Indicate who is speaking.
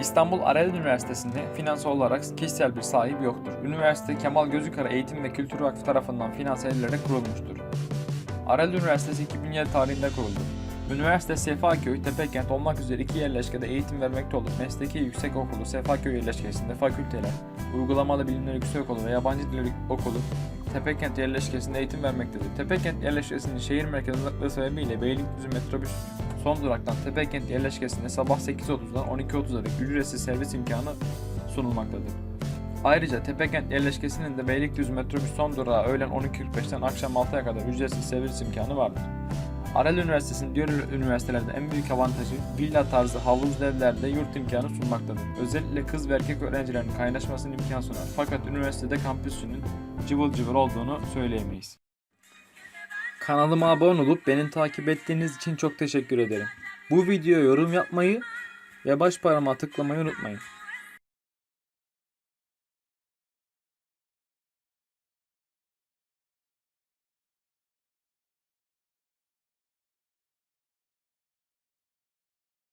Speaker 1: İstanbul Arel Üniversitesi'nde finansal olarak kişisel bir sahibi yoktur. Üniversite Kemal Gözükara Eğitim ve Kültür Vakfı tarafından finanse edilerek kurulmuştur. Arel Üniversitesi 2007 tarihinde kuruldu. Üniversite Sefaköy, Tepekent olmak üzere iki yerleşkede eğitim vermekte olup Mesleki Yüksek Okulu Sefaköy yerleşkesinde fakülteler, Uygulamalı Bilimler Yüksekokulu ve Yabancı Diller Okulu Tepekent yerleşkesinde eğitim vermektedir. Tepekent yerleşkesinin şehir merkezine uzaklığı sebebiyle Beylikdüzü metrobüs son duraktan Tepekent yerleşkesinde sabah 8.30'dan 12.30'a dek ücretsiz servis imkanı sunulmaktadır. Ayrıca Tepekent yerleşkesinin de Beylikdüzü metrobüs son durağı öğlen 12.45'ten akşam 6'ya kadar ücretsiz servis imkanı vardır. Arel Üniversitesi'nin diğer üniversitelerde en büyük avantajı villa tarzı havuzlu evlerde yurt imkanı sunmaktadır. Özellikle kız ve erkek öğrencilerin kaynaşmasının imkan sunar. Fakat üniversitede kampüsünün cıvıl cıvıl olduğunu söyleyemeyiz. Kanalıma abone olup beni takip ettiğiniz için çok teşekkür ederim. Bu videoya yorum yapmayı ve baş parmağı tıklamayı unutmayın.